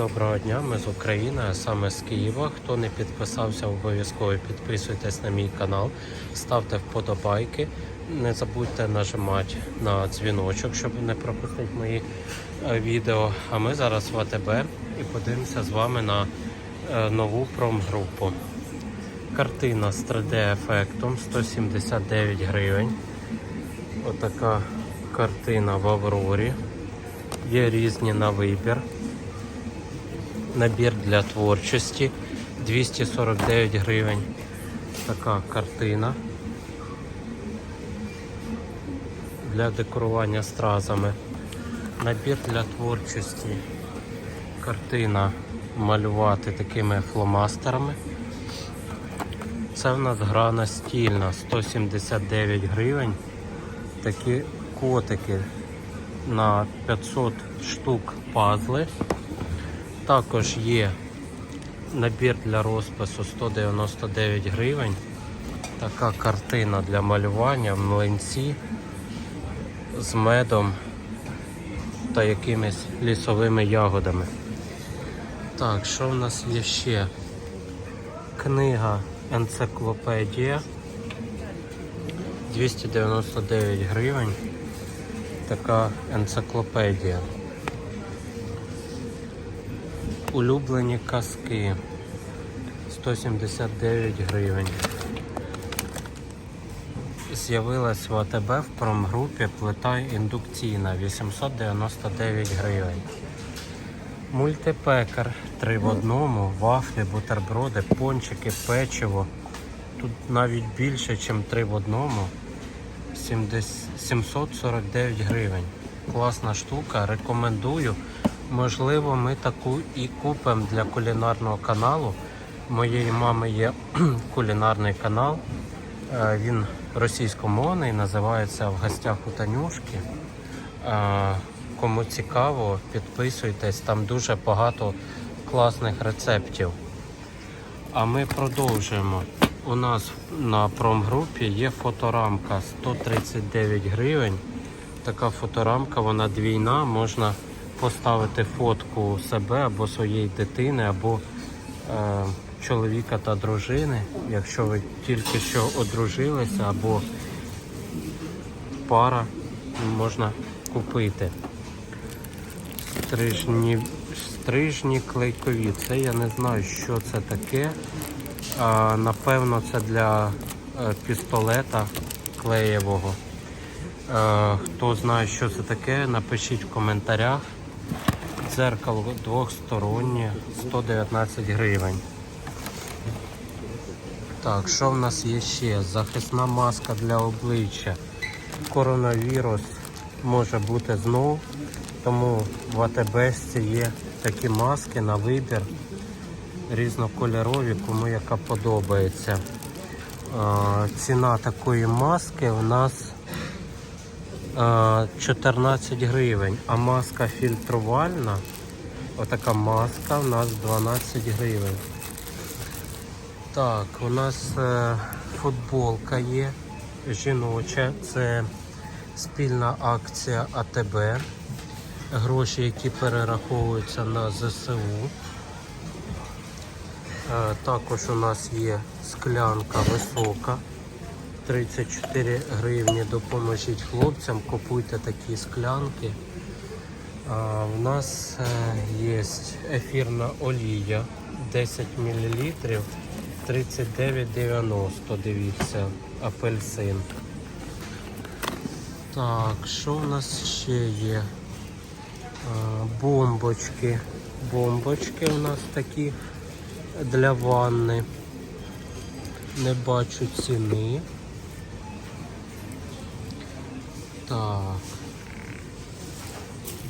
доброго дня. Ми з України, а саме з Києва. Хто не підписався, обов'язково підписуйтесь на мій канал, ставте вподобайки. Не забудьте нажимати на дзвіночок, щоб не пропустити мої е, відео. А ми зараз в АТБ і подивимося з вами на е, нову промгрупу. Картина з 3D-ефектом 179 гривень. Отака картина в Аврорі. Є різні на вибір. Набір для творчості 249 гривень. Така картина для декорування стразами. Набір для творчості. Картина малювати такими фломастерами. Це в нас гра настільна 179 гривень. Такі котики на 500 штук пазли. Також є набір для розпису 199 гривень. Така картина для малювання в млинці з медом та якимись лісовими ягодами. Так, що в нас є ще? Книга енциклопедія 299 гривень. Така енциклопедія. Улюблені казки 179 гривень. З'явилась в АТБ в промгрупі плита індукційна 899 гривень. Мультипекар 3 в одному, вафлі, бутерброди, пончики, печиво. Тут навіть більше, ніж 3 в одному. 749 гривень. Класна штука, рекомендую. Можливо, ми таку і купимо для кулінарного каналу. Моєї мами є кулінарний канал. Е, Він російськомовний, називається В гостях у Танюшки. Е, Кому цікаво, підписуйтесь, там дуже багато класних рецептів. А ми продовжуємо. У нас на промгрупі є фоторамка 139 гривень. Така фоторамка, вона двійна, можна поставити фотку себе або своєї дитини, або е, чоловіка та дружини, якщо ви тільки що одружилися, або пара можна купити. Стрижні, стрижні клейкові. Це я не знаю, що це таке. А, напевно, це для е, пістолета клеєвого. Е, хто знає, що це таке, напишіть в коментарях. Дзеркало двохстороннє, 119 гривень. Так, що в нас є ще? Захисна маска для обличчя. Коронавірус може бути знов, тому в АТБ є такі маски на вибір різнокольорові, кому яка подобається. Ціна такої маски у нас 14 гривень, а маска фільтрувальна, отака маска у нас 12 гривень. Так, у нас е, футболка є жіноча, це спільна акція АТБ. Гроші, які перераховуються на ЗСУ. Е, Також у нас є склянка висока. 34 гривні. Допоможіть хлопцям, купуйте такі склянки. А, У нас е, є ефірна олія 10 мл 39,90. Дивіться, апельсин. Так, що у нас ще є? А, Бомбочки. Бомбочки у нас такі для ванни. Не бачу ціни. Так.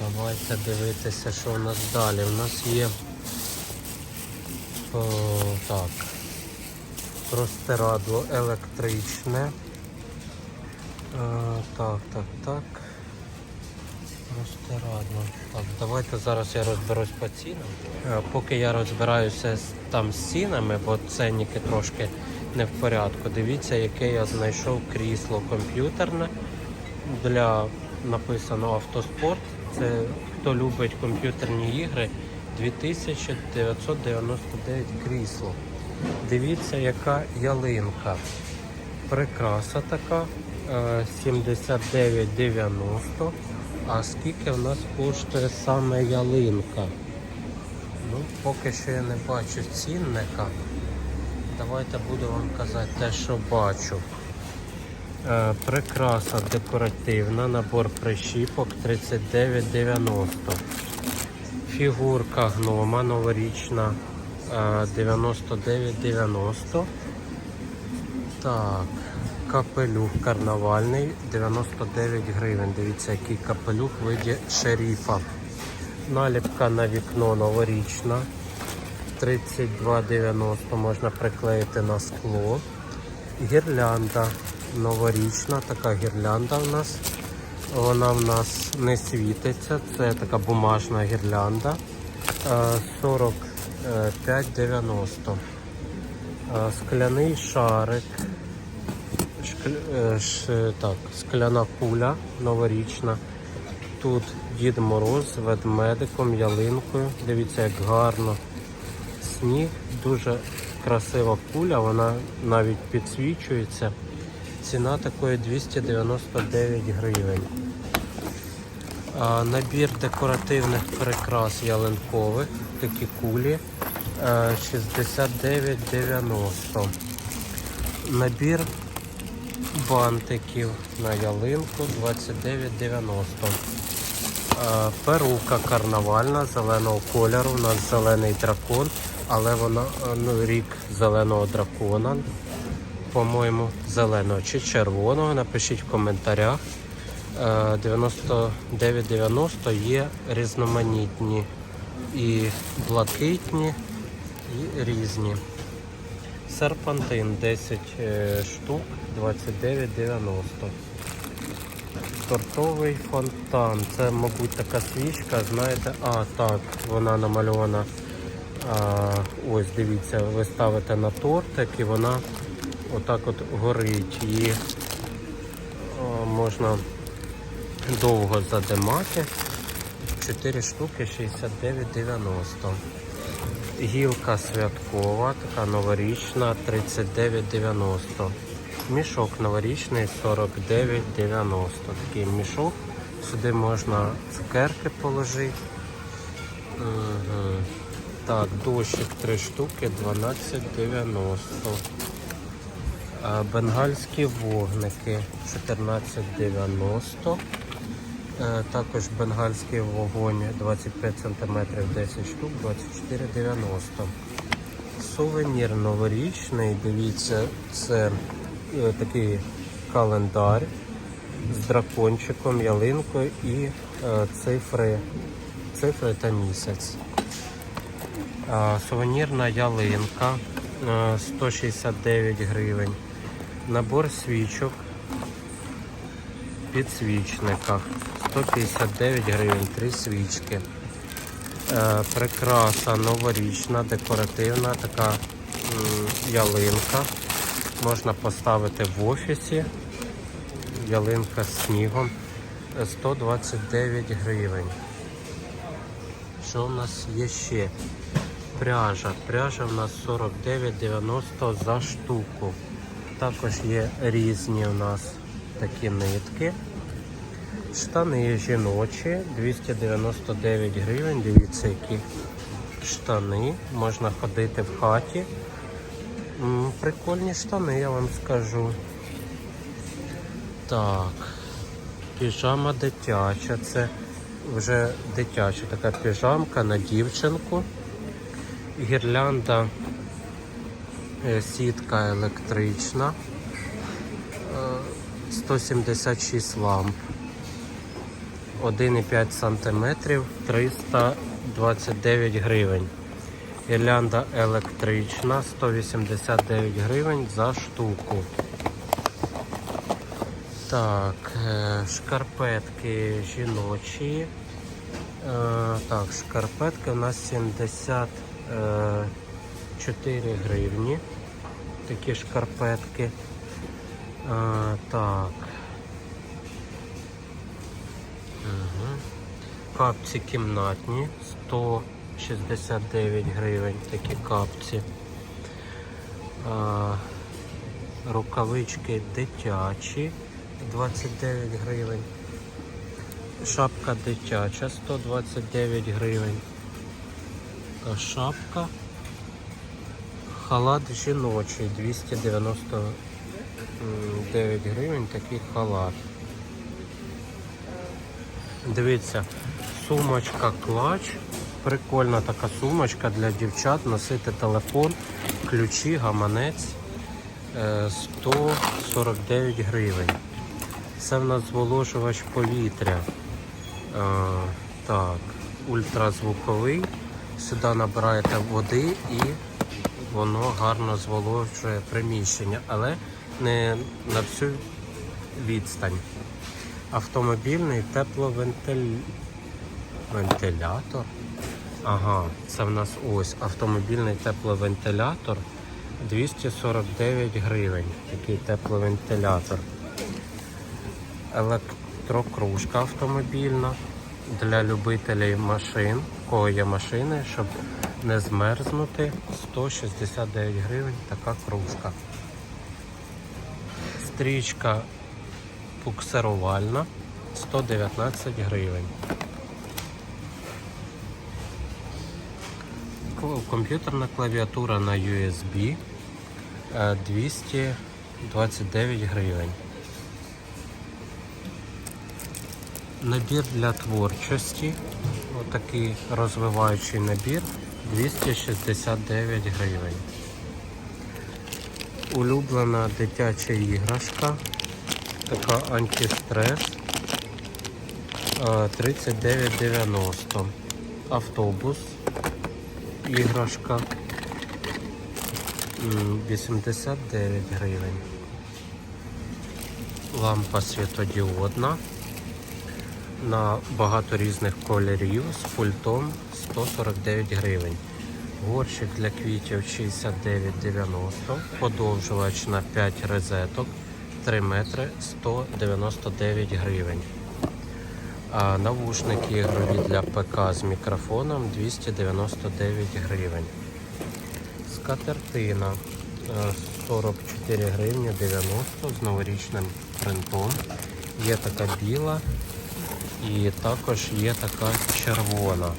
Давайте дивитися, що у нас далі. У нас є о, так. Простирадло електричне. Е, так, так, так. Простирадло. Так, давайте зараз я розберусь по цінам. Е, Поки я розбираюся там з цінами, бо ценники трошки не в порядку. Дивіться, яке я знайшов крісло комп'ютерне для написано автоспорт. Це хто любить комп'ютерні ігри 2999 крісло. Дивіться, яка ялинка. Прикраса така е, 79,90. А скільки в нас коштує саме ялинка? Ну, поки що я не бачу цінника. Давайте буду вам казати те, що бачу. Е, прикраса декоративна, набор прищіпок 39,90. Фігурка гнома новорічна е, 99,90. Так, капелюх карнавальний 99 гривень. Дивіться, який капелюх в виді шеріфа. Наліпка на вікно новорічна 32,90 можна приклеїти на скло. Гірлянда новорічна, така гірлянда в нас. Вона в нас не світиться, це така бумажна гірлянда. Е, 45,90. Е, Скляний шарик. Шкл... е, Так, скляна куля новорічна. Тут Дід Мороз з ведмедиком, ялинкою. Дивіться, як гарно. Сніг, дуже красива куля, вона навіть підсвічується. Ціна такої 299 гривень. Набір декоративних прикрас ялинкових, такі кулі е, 69,90. Набір бантиків на ялинку 29,90. Е, Перука карнавальна зеленого кольору. У нас зелений дракон, але вона е, ну, рік зеленого дракона. По-моєму, зеленого чи червоного. Напишіть в коментарях. Е, 99,90 є різноманітні і блакитні, і різні. Серпантин 10 е, штук 29,90. Тортовий фонтан. Це, мабуть, така свічка, знаєте, а так, вона намальована. А, ось дивіться, ви ставите на тортик і вона отак от горить. Її можна довго задимати. 4 штуки 69,90. Гілка святкова, така новорічна 39,90. Мішок новорічний 49,90. Такий мішок. Сюди можна цукерки положити. Угу. Так, дощик 3 штуки 12,90. Бенгальські вогники 14,90. Е, Також бенгальський вогонь 25 см 10 штук 24,90. Сувенір новорічний, дивіться, це е, такий календар з дракончиком, ялинкою і е, цифри, цифри та місяць. Сувенірна ялинка е, 169 гривень. Набор свічок підсвічниках 159 гривень, три свічки. Е, новорічна, декоративна, така ялинка. Можна поставити в офісі. Ялинка з снігом Е, 129 гривень. Що у нас є ще? Пряжа. Пряжа у нас 49,90 за штуку. Також є різні у нас такі нитки. Штани жіночі 299 гривень. Дивіться, які штани. Можна ходити в хаті. Прикольні штани, я вам скажу. Так. Піжама дитяча. Це вже дитяча така піжамка на дівчинку. Гірлянда сітка електрична. Е, 176 ламп. 1,5 см 329 гривень. Гірлянда електрична 189 гривень за штуку. Так, е, шкарпетки жіночі. Е, Так, шкарпетки у нас 74 гривні. Такі шкарпетки. Е, Так. Угу. Капці кімнатні 100 69 гривень, такі капці. А, рукавички дитячі 29 гривень. Шапка дитяча 129 гривень. Така шапка. Халат жіночий 299 гривень, такий халат. Дивіться, сумочка клач. Прикольна така сумочка для дівчат. Носити телефон, ключі, гаманець. Е, 149 гривень. Це в нас зволожувач повітря. Е, так, ультразвуковий. Сюди набираєте води і воно гарно зволожує приміщення, але не на всю відстань. Автомобільний тепловентилятор. Ага, це в нас ось автомобільний тепловентилятор 249 гривень. Такий тепловентилятор. Електрокружка автомобільна для любителів машин, у кого є машини, щоб не змерзнути. 169 гривень така кружка. Стрічка буксирувальна 119 гривень. Комп'ютерна клавіатура на USB е, 229 гривень. Набір для творчості. Отакий розвиваючий набір 269 гривень. Улюблена дитяча іграшка. Така антистрес. е, 39,90. Автобус. Іграшка. 89 гривень. Лампа світодіодна на багато різних кольорів з пультом 149 гривень. Горщик для квітів 69,90, подовжувач на 5 розеток 3 метри 199 гривень. А навушники ігрові для ПК з мікрофоном 299 гривень. Скатертина е, 44 гривні 90 з новорічним принтом. Є така біла і також є така червона.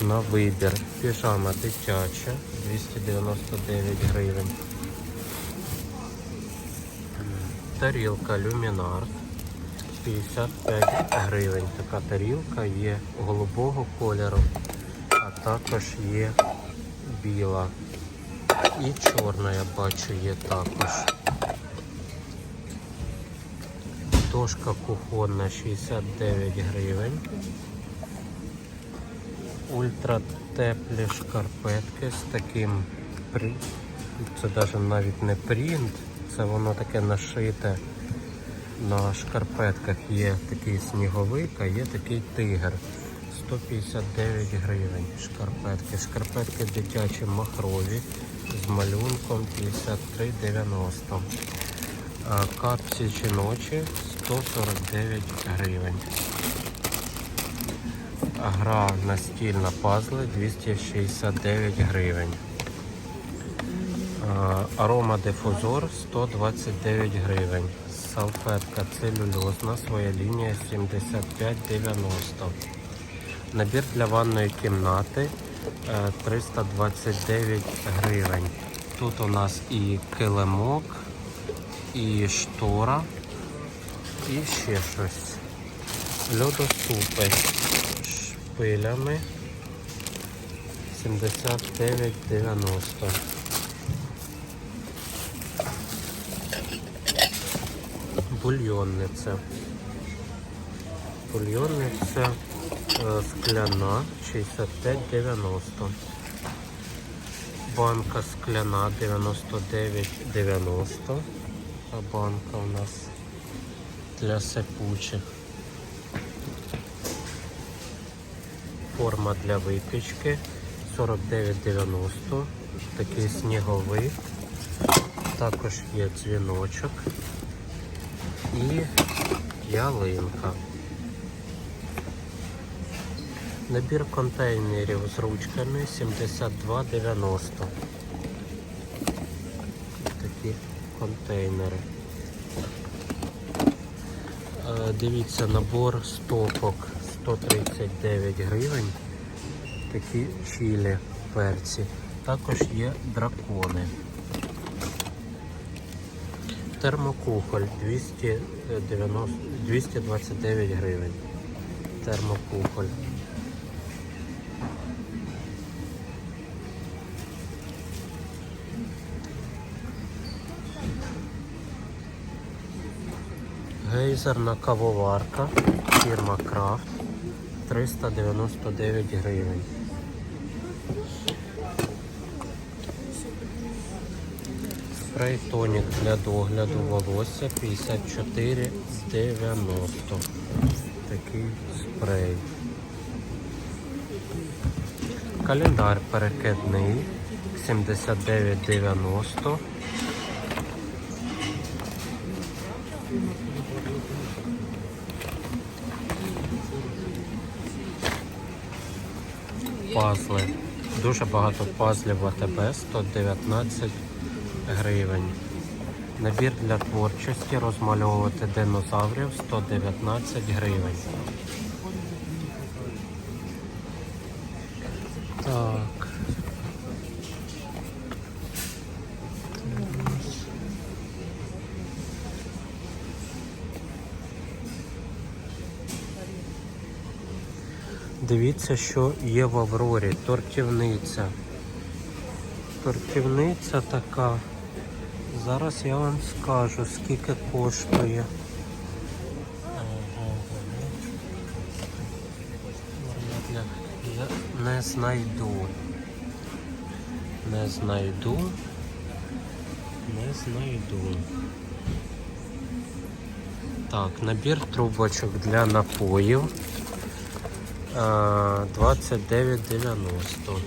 На вибір. Піжама дитяча 299 гривень. Тарілка люмінар 55 гривень. Така тарілка є голубого кольору, а також є біла. І чорна, я бачу, є також. Дошка кухонна 69 гривень. Ультратеплі шкарпетки з таким. Це навіть навіть не принт, це воно таке нашите на шкарпетках. Є такий сніговик, а є такий тигр. 159 гривень шкарпетки. Шкарпетки дитячі махрові з малюнком 53,90. А Капці жіночі 149 гривень. Гра настільна пазли 269 гривень. А, Арома дифузор 129 гривень. Салфетка целюльозна, своя лінія 75,90. Набір для ванної кімнати е, 329 гривень. Тут у нас і килимок, і штора, і ще щось. Льодоступи шпилями 79,90. Бульйонниця. Бульйонниця е, скляна 65,90. Банка скляна 99,90. А банка у нас для сипучих. Форма для випічки 49,90. Такий сніговий. Також є дзвіночок і ялинка. Набір контейнерів з ручками 72,90. Такі контейнери. Дивіться, набор стопок 139 гривень. Такі чилі перці. Також є дракони. Термокухоль 290, 229 гривень. Термокухоль. Гейзерна кавоварка, фірма Крафт 399 гривень. Спрей тонік для догляду волосся 54,90. Такий спрей. Календар перекидний 79,90. Пазли. Дуже багато пазлів в АТБ 119 гривень. Набір для творчості розмальовувати динозаврів 119 гривень. Так. Дивіться, що є в Аврорі. Тортівниця. Тортівниця така. Зараз я вам скажу, скільки коштує. Я не знайду. Не знайду. Не знайду. Так, набір трубочок для напоїв. А, 29,90.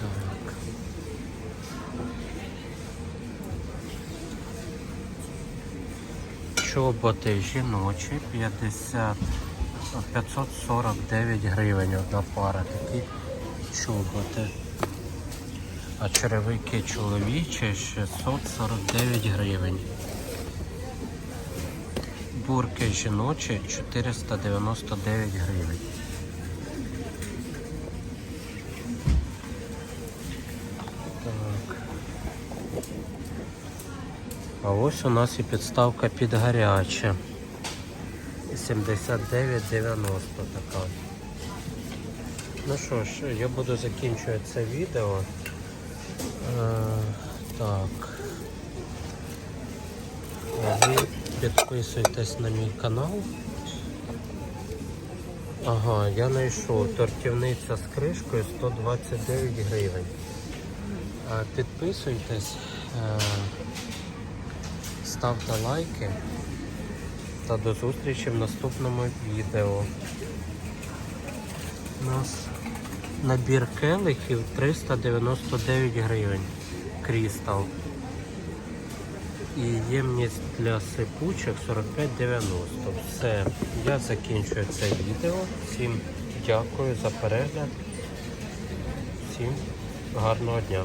Так. Чоботи жіночі 50, 549 гривень одна пара. Такі чоботи. А черевики чоловічі 649 гривень. Бурки жіночі 499 гривень. А ось у нас і підставка під гаряче. 79,90 така. Ну що ж, я буду закінчувати це відео. Е, так. Підписуйтесь на мій канал. Ага, я знайшов тортівниця з кришкою 129 гривень. Підписуйтесь, е, ставте лайки та до зустрічі в наступному відео. У нас набір келихів 399 гривень. Крістал. І ємність для сипучих 45,90. Все, я закінчую це відео. Всім дякую за перегляд. Всім гарного дня.